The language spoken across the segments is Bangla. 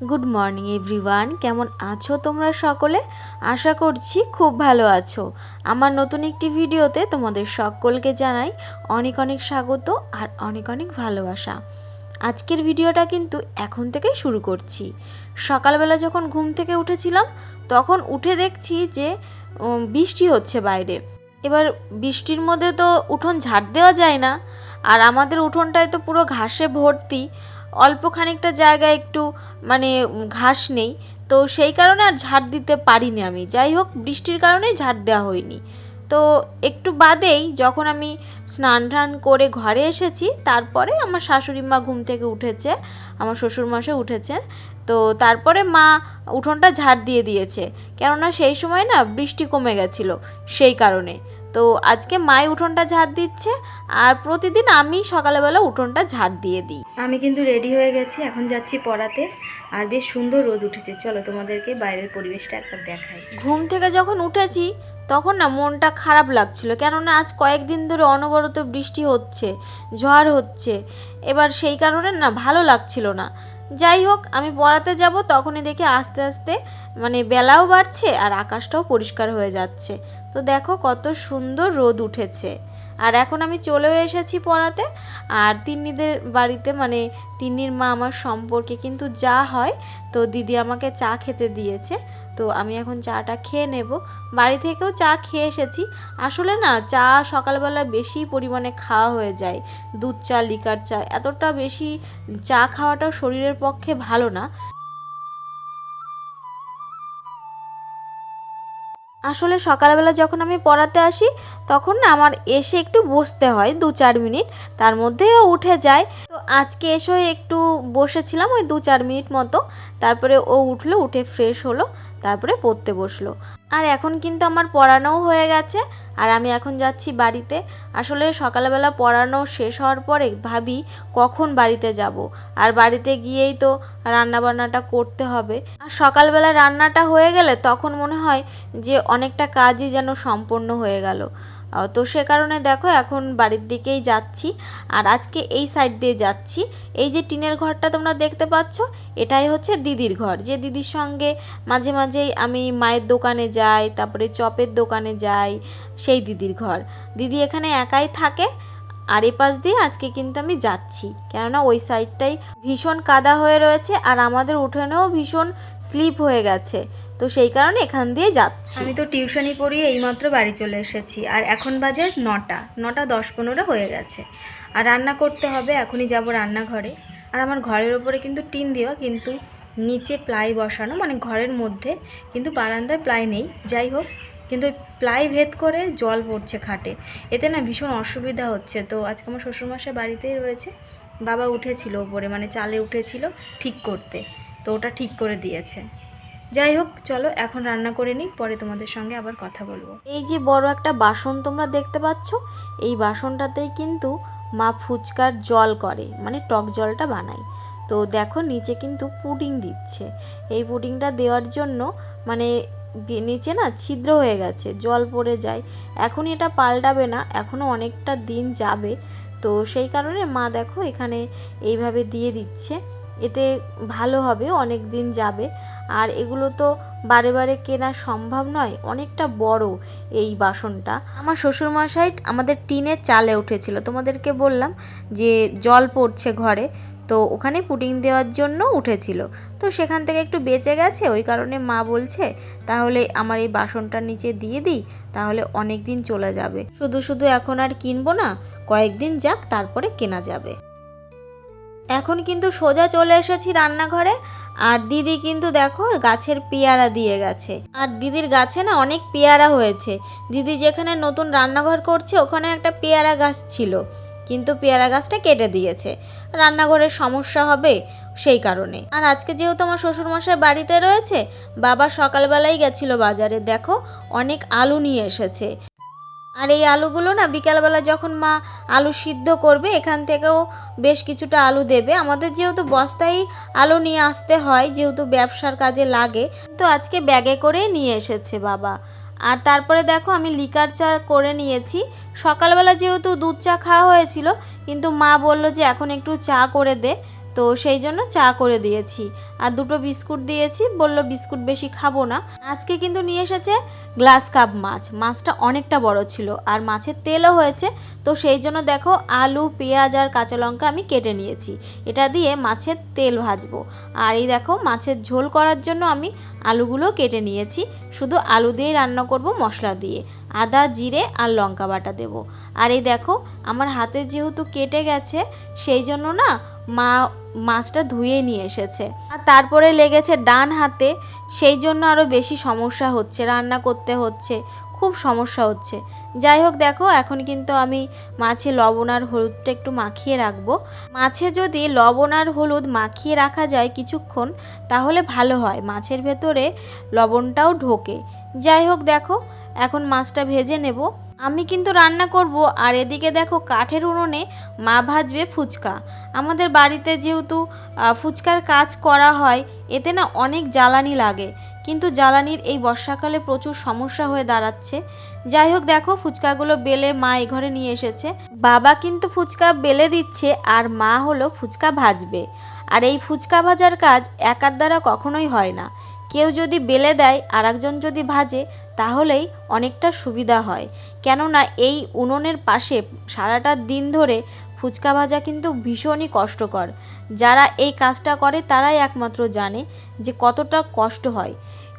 গুড মর্নিং এভরিওয়ান কেমন আছো তোমরা সকলে? আশা করছি খুব ভালো আছো। আমার নতুন একটি ভিডিওতে তোমাদের সকলকে জানাই অনেক অনেক স্বাগত আর অনেক অনেক ভালোবাসা। আজকের ভিডিওটা কিন্তু এখন থেকেই শুরু করছি। সকালবেলা যখন ঘুম থেকে উঠেছিলাম, তখন উঠে দেখছি যে বৃষ্টি হচ্ছে বাইরে। এবার বৃষ্টির মধ্যে তো উঠোন ঝাড় দেওয়া যায় না। আর আমাদের উঠোনটায় তো পুরো ঘাসে ভর্তি। অল্প খানিকটা জায়গায় একটু মানে ঘাস নেই। তো সেই কারণে আর ঝাড় দিতে পারিনি আমি। যাই হোক, বৃষ্টির কারণে ঝাড় দেওয়া হয়নি। তো একটু বাদেই যখন আমি স্নান টান করে ঘরে এসেছি, তারপরে আমার শাশুড়ি মা ঘুম থেকে উঠেছে, আমার শ্বশুরমশাই উঠেছে তো তারপরে মা উঠোনটা ঝাড় দিয়ে দিয়েছে। কেননা সেই সময় না বৃষ্টি কমে গেছিল, সেই কারণে। তো আজকে মাই উঠোনটা ঝাড় দিচ্ছে আর প্রতিদিন আমি সকালবেলা উঠোনটা ঝাড় দিয়ে দিই। আমি কিন্তু রেডি হয়ে গেছি এখন যাচ্ছি পড়াতে। আর বেশ সুন্দর রোদ উঠেছে। চলো তোমাদেরকে বাইরের পরিবেশটা একবার দেখাই। ঘুম থেকে যখন উঠেছি তখন না মনটা খারাপ লাগছিল কেননা আজ কয়েকদিন ধরে অনবরত বৃষ্টি হচ্ছে ঝড় হচ্ছে। এবার সেই কারণে না ভালো লাগছিল না। যাই হোক, আমি পড়াতে যাব, তখনই দেখি আস্তে আস্তে মানে বেলাও বাড়ছে আর আকাশটাও পরিষ্কার হয়ে যাচ্ছে। তো দেখো কত সুন্দর রোদ উঠেছে। আর এখন আমি চলেও এসেছি পড়াতে, আর তিন্নিদের বাড়িতে মানে তিন্নির মা আমার সম্পর্কে কিন্তু যা হয়, তো দিদি আমাকে চা খেতে দিয়েছে। তো আমি এখন চাটা খেয়ে নেব। বাড়ি থেকেও চা খেয়ে এসেছি। আসলে না, চা সকালবেলা বেশি পরিমাণে খাওয়া হয়ে যায়। দুধ চা, লিকার চা, এতটা বেশি চা খাওয়াটাও শরীরের পক্ষে ভালো না। আসলে সকালবেলা যখন আমি পড়াতে আসি, তখন না আমার এসে একটু বসতে হয় দু চার মিনিট, তার মধ্যে ও উঠে যায়। তো আজকে এসে একটু বসেছিলাম ওই দু চার মিনিট মতো, তারপরে ও উঠল, উঠে ফ্রেশ হলো, তারপরে পড়তে বসল। আর এখন কিন্তু আমার পড়ানোও হয়ে গেছে আর আমি এখন যাচ্ছি বাড়িতে। আসলে সকালবেলা পড়ানো শেষ হওয়ার পরে ভাবি কখন বাড়িতে যাব। আর বাড়িতে গিয়েই তো রান্নাবান্নাটা করতে হবে। আর সকালবেলা রান্নাটা হয়ে গেলে তখন মনে হয় যে অনেকটা কাজই যেন সম্পন্ন হয়ে গেল। তো সে কারণে দেখো এখন বাড়ির দিকেই যাচ্ছি। আর আজকে এই সাইড দিয়ে যাচ্ছি। এই যে টিনের ঘরটা তোমরা দেখতে পাচ্ছ, এটাই হচ্ছে দিদির ঘর। যে দিদির সঙ্গে মাঝে মাঝেই আমি মায়ের দোকানে যাই, তারপরে চপের দোকানে যাই, সেই দিদির ঘর। দিদি এখানে একাই থাকে, আর এ পাশ দিয়ে আজকে কিন্তু আমি যাচ্ছি। কেননা ওই সাইডটাই ভীষণ কাদা হয়ে রয়েছে, আর আমাদের উঠোনেও ভীষণ স্লিপ হয়ে গেছে। তো সেই কারণে এখান দিয়ে যাচ্ছি। আমি তো টিউশনি পড়িয়ে এইমাত্র বাড়ি চলে এসেছি। আর এখন বাজে নটা নটা দশ পনেরো হয়ে গেছে। আর রান্না করতে হবে, এখনই যাব রান্নাঘরে। আর আমার ঘরের ওপরে কিন্তু টিন দেওয়া, কিন্তু নিচে প্লাই বসানো মানে ঘরের মধ্যে কিন্তু বারান্দায় প্লাই নেই। যাই হোক, কিন্তু প্লাই ভেদ করে জল পড়ছে খাটে। এতে না ভীষণ অসুবিধা হচ্ছে। তো আজকে আমার শ্বশুরমশাই বাড়িতেই রয়েছে। বাবা উঠেছিল ওপরে মানে চালে উঠেছিল ঠিক করতে। তো ওটা ঠিক করে দিয়েছে। যাই হোক, চলো এখন রান্না করে নিই, পরে তোমাদের সঙ্গে আবার কথা বলব। এই যে বড় একটা বাসন তোমরা দেখতে পাচ্ছ, এই বাসনটাতেই কিন্তু মা ফুচকার জল করে মানে টক জলটা বানায়। তো দেখো নিচে কিন্তু পুডিং দিচ্ছে। এই পুডিংটা দেওয়ার জন্য মানে নিচে না ছিদ্র হয়ে গেছে, জল পড়ে যায়। এখন এটা পাল্টাবে না এখনও অনেকটা দিন যাবে। তো সেই কারণে মা দেখো এখানে এইভাবে দিয়ে দিচ্ছে। এতে ভালো হবে, অনেক দিন যাবে। আর এগুলো তো বারে বারে কেনা সম্ভব নয়, অনেকটা বড় এই বাসনটা। আমার শ্বশুরমশাই আমাদের টিনের চালে উঠেছিল, তোমাদেরকে বললাম যে জল পড়ছে ঘরে, তো ওখানে পুডিং দেওয়ার জন্য উঠেছিল। তো সেখান থেকে একটু বেঁচে গেছে, ওই কারণে মা বলছে, তাহলে আমার এই বাসনটার নিচে দিয়ে দিই, তাহলে অনেক দিন চলে যাবে। শুধু শুধু এখন আর কিনবো না, কয়েকদিন যাক, তারপরে কেনা যাবে। এখন কিন্তু সোজা চলে এসেছি রান্নাঘরে। আর দিদি কিন্তু দেখো গাছের পেয়ারা দিয়ে গেছে। আর দিদির গাছে না অনেক পেয়ারা হয়েছে। দিদি যেখানে নতুন রান্নাঘর করছে, ওখানে একটা পেয়ারা গাছ ছিল। কিন্তু পেয়ারা গাছটা কেটে দিয়েছে। রান্নাঘরের সমস্যা হবে সেই কারণে। আর আজকে যেহেতু আমার শ্বশুরমশাই বাড়িতে রয়েছে, বাবা সকালবেলাই গেছিল বাজারে। দেখো অনেক আলু নিয়ে এসেছে। আর এই আলুগুলো না বিকালবেলা যখন মা আলু সিদ্ধ করবে, এখান থেকেও বেশ কিছুটা আলু দেবে। আমাদের যেহেতু বস্তায় আলু নিয়ে আসতে হয়, যেহেতু ব্যবসার কাজে লাগে, তো আজকে ব্যাগে করে নিয়ে এসেছে বাবা। আর তারপরে দেখো আমি লিকার চা করে নিয়েছি। সকালবেলা যেহেতু দুধ চা খাওয়া হয়েছিল, কিন্তু মা বলল যে এখন একটু চা করে দে। তো সেই জন্য চা করে দিয়েছি। আর দুটো বিস্কুট দিয়েছি, বলল বিস্কুট বেশি খাব না। আজকে কিন্তু নিয়ে এসেছে গ্লাস কাপ মাছ। মাছটা অনেকটা বড় ছিল আর মাছের তেলও হয়েছে। তো সেই জন্য দেখো আলু, পেঁয়াজ আর কাঁচা লঙ্কা আমি কেটে নিয়েছি। এটা দিয়ে মাছের তেল ভাজবো। আর এই দেখো মাছের ঝোল করার জন্য আমি আলুগুলো কেটে নিয়েছি। শুধু আলু দিয়ে রান্না করব, মশলা দিয়ে। আদা, জিরে আর লঙ্কা বাটা দেব। আর এই দেখো আমার হাতে যেহেতু কেটে গেছে, সেই জন্য না মা, মাছটা ধুয়ে নিয়ে এসেছে। আর তারপরে লেগেছে ডান হাতে, সেই জন্য আরও বেশি সমস্যা হচ্ছে, রান্না করতে হচ্ছে, খুব সমস্যা হচ্ছে। যাই হোক দেখো, এখন কিন্তু আমি মাছে লবণ আর হলুদটা একটু মাখিয়ে রাখব। মাছে যদি লবণ আর হলুদ মাখিয়ে রাখা যায় কিছুক্ষণ, তাহলে ভালো হয়, মাছের ভেতরে লবণটাও ঢোকে। যাই হোক দেখো, এখন মাছটা ভেজে নেব। আমি কিন্তু রান্না করব, আর এদিকে দেখো কাঠের উনুনে মা ভাজবে ফুচকা। আমাদের বাড়িতে যেহেতু ফুচকার কাজ করা হয়, এতে না অনেক জ্বালানি লাগে। কিন্তু জ্বালানির এই বর্ষাকালে প্রচুর সমস্যা হয়ে দাঁড়াচ্ছে। যাই হোক দেখো ফুচকাগুলো বেলে মা এই ঘরে নিয়ে এসেছে। বাবা কিন্তু ফুচকা বেলে দিচ্ছে, আর মা হলো ফুচকা ভাজবে। আর এই ফুচকা ভাজার কাজ একার দ্বারা কখনোই হয় না। কেউ যদি বেলে দেয় আর একজন যদি ভাজে, তাহলেই অনেকটা সুবিধা হয়। কেননা এই উনুনের পাশে সারাটা দিন ধরে ফুচকা ভাজা কিন্তু ভীষণই কষ্টকর। যারা এই কাজটা করে, তারাই একমাত্র জানে যে কতটা কষ্ট হয়।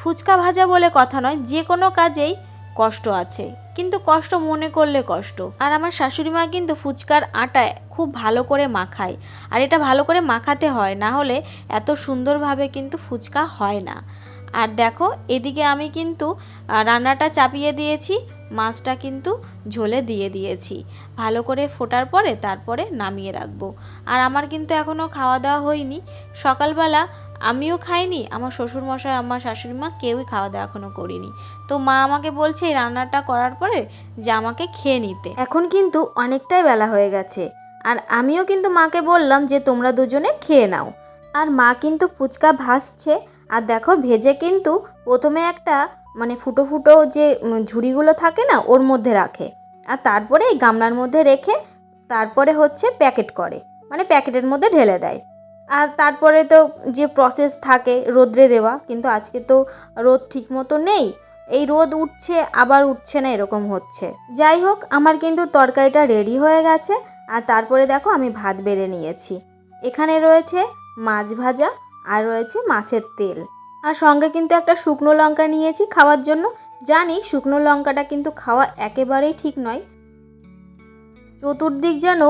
ফুচকা ভাজা বলে কথা নয়, যে কোনো কাজেই কষ্ট আছে। কিন্তু কষ্ট মনে করলে কষ্ট। আর আমার শাশুড়ি মা কিন্তু ফুচকার আটা খুব ভালো করে মাখায়। আর এটা ভালো করে মাখাতে হয়, না হলে এত সুন্দরভাবে কিন্তু ফুচকা হয় না। আর দেখো, এদিকে আমি কিন্তু রান্নাটা চাপিয়ে দিয়েছি, মাছটা কিন্তু ঝোলে দিয়ে দিয়েছি। ভালো করে ফোটার পরে তারপরে নামিয়ে রাখব। আর আমার কিন্তু এখনও খাওয়া দাওয়া হয়নি। সকালবেলা আমিও খাইনি, আমার শ্বশুরমশাই, আমার শাশুড়ি মা কেউই খাওয়া দাওয়া এখনও করিনি। তো মা আমাকে বলছে এই রান্নাটা করার পরে যে আমাকে খেয়ে নিতে। এখন কিন্তু অনেকটাই বেলা হয়ে গেছে। আর আমিও কিন্তু মাকে বললাম যে তোমরা দুজনে খেয়ে নাও। আর মা কিন্তু ফুচকা ভাসছে আর দেখো ভেজে কিন্তু প্রথমে একটা মানে ফুটো ফুটো যে ঝুড়িগুলো থাকে না, ওর মধ্যে রাখে। আর তারপরে এই গামলার মধ্যে রেখে তারপরে হচ্ছে প্যাকেট করে মানে প্যাকেটের মধ্যে ঢেলে দেয়। আর তারপরে তো যে প্রসেস থাকে রোদ্রে দেওয়া, কিন্তু আজকে তো রোদ ঠিক মতো নেই। এই রোদ উঠছে, আবার উঠছে না, এরকম হচ্ছে। যাই হোক, আমার কিন্তু তরকারিটা রেডি হয়ে গেছে। আর তারপরে দেখো আমি ভাত বেড়ে নিয়েছি। এখানে রয়েছে মাছ ভাজা আর রয়েছে মাছের তেল। আর সঙ্গে কিন্তু একটা শুকনো লঙ্কা নিয়েছি খাওয়ার জন্য। জানি শুকনো লঙ্কাটা কিন্তু খাওয়া একেবারেই ঠিক নয়। চতুর্দিক যেন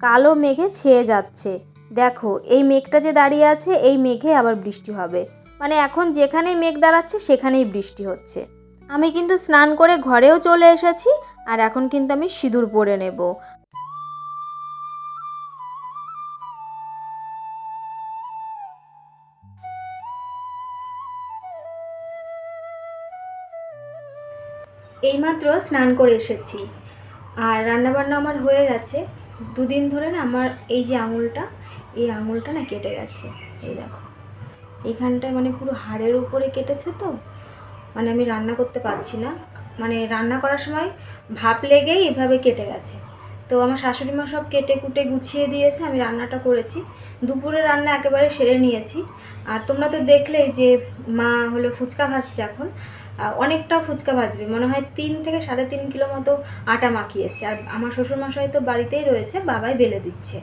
কালো মেঘে ছেয়ে যাচ্ছে। দেখো, এই মেঘটা যে দাঁড়িয়ে আছে, এই মেঘে আবার বৃষ্টি হবে। মানে এখন যেখানেই মেঘ দাঁড়াচ্ছে, সেখানেই বৃষ্টি হচ্ছে। আমি কিন্তু স্নান করে ঘরেও চলে এসেছি, আর এখন কিন্তু আমি সিঁদুর পরে নেব। এইমাত্র স্নান করে এসেছি। আর রান্নাবান্না আমার হয়ে গেছে। দুদিন ধরে না আমার এই যে আঙুলটা, এই আঙুলটা না কেটে গেছে। এই দেখো। এইখানটায় মানে পুরো হাড়ের উপরে কেটেছে তো মানে আমি রান্না করতে পারছি না। মানে রান্না করার সময় ভাপ লেগেই এভাবে কেটে গেছে। তো আমার শাশুড়ি মা সব কেটে কুটে গুছিয়ে দিয়েছে, আমি রান্নাটা করেছি। দুপুরে রান্না একেবারে সেরে নিয়েছি। আর তোমরা তো দেখলেই যে মা হলো ফুচকা ভাজছে এখন। অনেকটা ফুচকা ভাজবে। মনে হয় তিন থেকে সাড়ে তিন কিলো মতো আটা মাখিয়েছে। আর আমার শ্বশুরমশাই তো বাড়িতেই রয়েছে, বাবাই বেলে দিচ্ছে।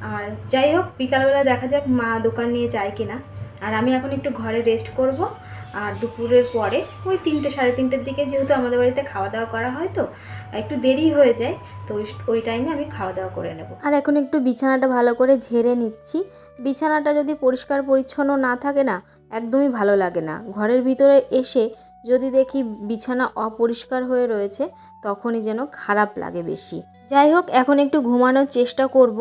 আর যাই হোক, বিকালবেলা দেখা যাক মা দোকান নিয়ে যায় কিনা। আর আমি এখন একটু ঘরে রেস্ট করব। আর দুপুরের পরে ওই তিনটে সাড়ে তিনটের দিকে যেহেতু আমাদের বাড়িতে খাওয়া দাওয়া করা হয় তো, একটু দেরি হয়ে যায়, তো ওই- টাইমে আমি খাওয়া দাওয়া করে নেব। আর এখন একটু বিছানাটা ভালো করে ঝেড়ে নিচ্ছি। বিছানাটা যদি পরিষ্কার পরিচ্ছন্ন না থাকে না, একদমই ভালো লাগে না। ঘরের ভিতরে এসে যদি দেখি বিছানা অপরিষ্কার হয়ে রয়েছে, তখনই যেন খারাপ লাগে বেশি। যাই হোক, এখন একটু ঘুমানোর চেষ্টা করব,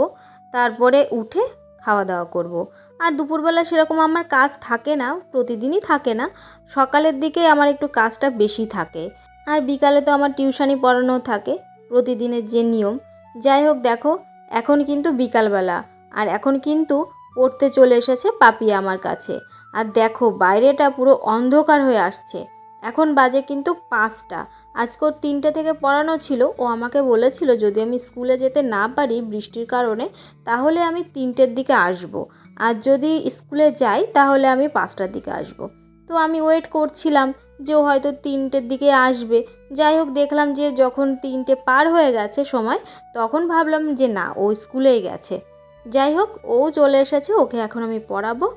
তারপরে উঠে খাওয়া দাওয়া করব। আর দুপুরবেলা সেরকম আমার কাজ থাকে না, প্রতিদিনই থাকে না, সকালের দিকে আমার একটু কাজটা বেশি থাকে। আর বিকালে তো আমার টিউশানি পড়ানো থাকে, প্রতিদিনের যে নিয়ম। যাই হোক, দেখো, এখন কিন্তু বিকালবেলা, আর এখন কিন্তু পড়তে চলে এসেছে পাপি আমার কাছে। আর দেখো, বাইরেটা পুরো অন্ধকার হয়ে আসছে। এখন বাজে কিন্তু পাঁচটা। আজকে ওর তিনটে থেকে পড়ানো ছিল। ও আমাকে বলেছিল, যদি আমি স্কুলে যেতে না পারি বৃষ্টির কারণে, তাহলে আমি তিনটের দিকে আসব। আর যদি স্কুলে যাই, তাহলে আমি পাঁচটার দিকে আসব। তো আমি ওয়েট করছিলাম যে ও হয়তো তিনটের দিকে আসবে। যাই হোক, দেখলাম যে যখন তিনটে পার হয়ে গেছে সময়, তখন ভাবলাম যে না, ও স্কুলেই গেছে। যাই হোক, ও চলে এসেছে, ওকে এখন আমি পড়াবো।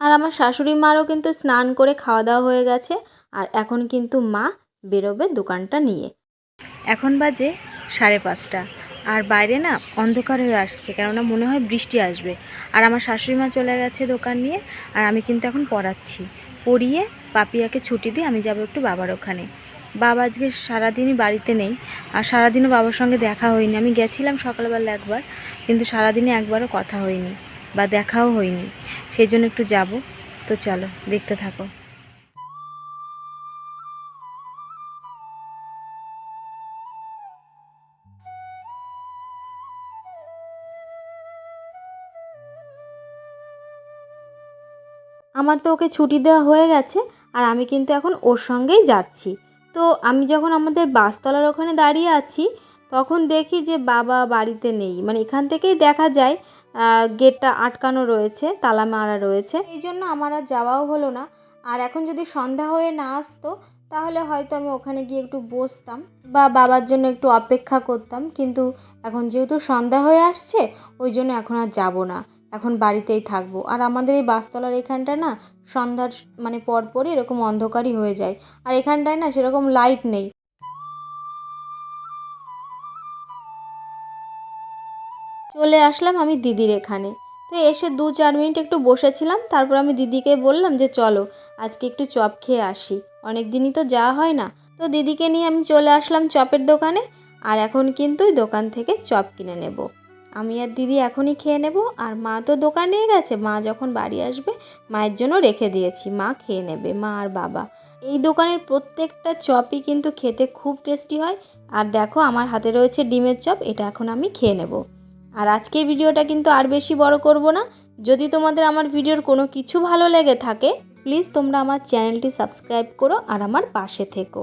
আর আমার শাশুড়ি মারও কিন্তু স্নান করে খাওয়া দাওয়া হয়ে গেছে, আর এখন কিন্তু মা বেরোবে দোকানটা নিয়ে। এখন বাজে সাড়ে পাঁচটা, আর বাইরে না অন্ধকার হয়ে আসছে, কেননা মনে হয় বৃষ্টি আসবে। আর আমার শাশুড়ি মা চলে গেছে দোকান নিয়ে, আর আমি কিন্তু এখন পড়াচ্ছি। পড়িয়ে পাপিয়াকে ছুটি দিয়ে আমি যাব একটু বাবার ওখানে। বাবা আজকে সারাদিনই বাড়িতে নেই, আর সারাদিনও বাবার সঙ্গে দেখা হয়নি। আমি গেছিলাম সকালবেলা একবার, কিন্তু সারাদিনে একবারও কথা হয়নি। বা দেখাও হয়নি। সেই জন্য একটু যাব। তো চলো, দেখতে থাকো। আমার তো ওকে ছুটি দেওয়া হয়ে গেছে, আর আমি কিন্তু এখন ওর সঙ্গেই যাচ্ছি। তো আমি যখন আমাদের বাসতলার ওখানে দাঁড়িয়ে আছি, তখন দেখি যে বাবা বাড়িতে নেই। মানে এখান থেকেই দেখা যায় গেটটা আটকানো রয়েছে, তালা মারা রয়েছে। এই জন্য আমার আর যাওয়াও হলো না। আর এখন যদি সন্ধ্যা হয়ে না আসতো, তাহলে হয়তো আমি ওখানে গিয়ে একটু বসতাম বা বাবার জন্য একটু অপেক্ষা করতাম। কিন্তু এখন যেহেতু সন্ধ্যা হয়ে আসছে, ওই জন্য এখন আর যাব না। এখন বাড়িতেই থাকব। আর আমাদের এই বাসতলার এখানটা না, সন্ধ্যার মানে পরপরই এরকম অন্ধকারই হয়ে যায়। আর এখানটায় না, সেরকম লাইট নেই। চলে আসলাম আমি দিদির এখানে। তো এসে দু চার মিনিট একটু বসেছিলাম, তারপর আমি দিদিকে বললাম যে চলো, আজকে একটু চপ খেয়ে আসি। অনেক দিনই তো যাওয়া হয় না। তো দিদিকে নিয়ে আমি চলে আসলাম চপের দোকানে, আর এখন কিন্তু দোকান থেকে চপ কিনে নেব। আমি আর দিদি এখনই খেয়ে নেব, আর মা তো দোকানে গেছে, মা যখন বাড়ি আসবে, মায়ের জন্য রেখে দিয়েছি, মা খেয়ে নেবে, মা আর বাবা। এই দোকানের প্রত্যেকটা চপই কিন্তু খেতে খুব টেস্টি হয়, আর দেখো আমার হাতে রয়েছে ডিমের চপ, এটা এখন আমি খেয়ে নেব। আর আজকের ভিডিওটা কিন্তু আর বেশি বড় করব না। যদি তোমাদের আমার ভিডিওর কোনো কিছু ভালো লেগে থাকে প্লিজ তোমরা আমার চ্যানেলটি সাবস্ক্রাইব করো আর আমার পাশে থেকো।